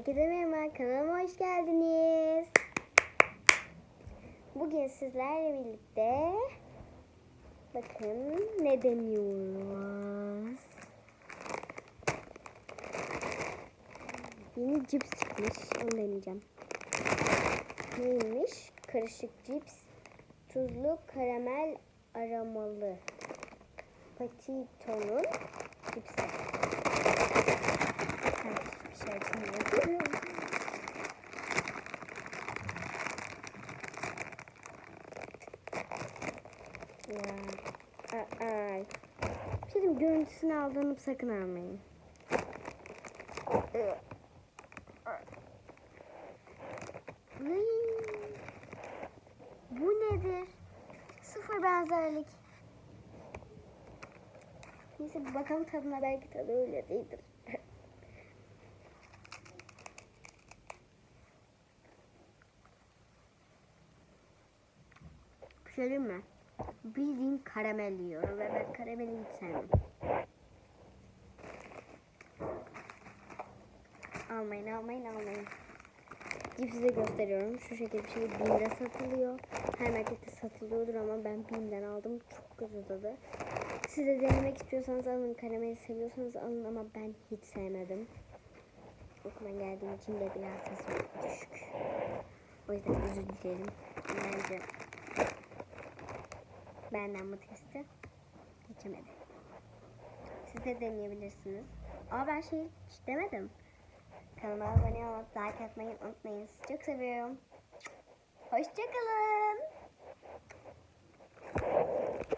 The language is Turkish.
Herkese merhaba, kanalıma hoş geldiniz. Bugün sizlerle birlikte bakın ne deniyoruz. Yeni cips çıkmış, onu deneyeceğim. Neymiş? Karışık cips, tuzlu karamel aromalı. Patito'nun cipsi. Bir şey açmıyor. Ya. Ay. Bir görüntüsünü aldanıp sakın almayın. Ay. Bu nedir? Sıfır benzerlik. Neyse bir bakalım tadına belki tadı öyle değildir. Bir şey mi? Bildiğin karamel yiyorum ve ben karameli hiç sevmem. Almayın almayın almayın. Cipsi gösteriyorum. Şu şekilde bir şey Bim'de satılıyor. Her markette satılıyordur ama ben Bim'den aldım. Çok güzel tadı. Siz de denemek istiyorsanız alın. Karameli seviyorsanız alın ama ben hiç sevmedim. Okula geldiğim için de biraz sesim düşük. O yüzden özür dilerim. Bence benden bu testi geçemedi. Siz de deneyebilirsiniz. Aa ben şey hiç demedim. Kanalıma abone olup like atmayı unutmayın. Sizi çok seviyorum. Hoşçakalın.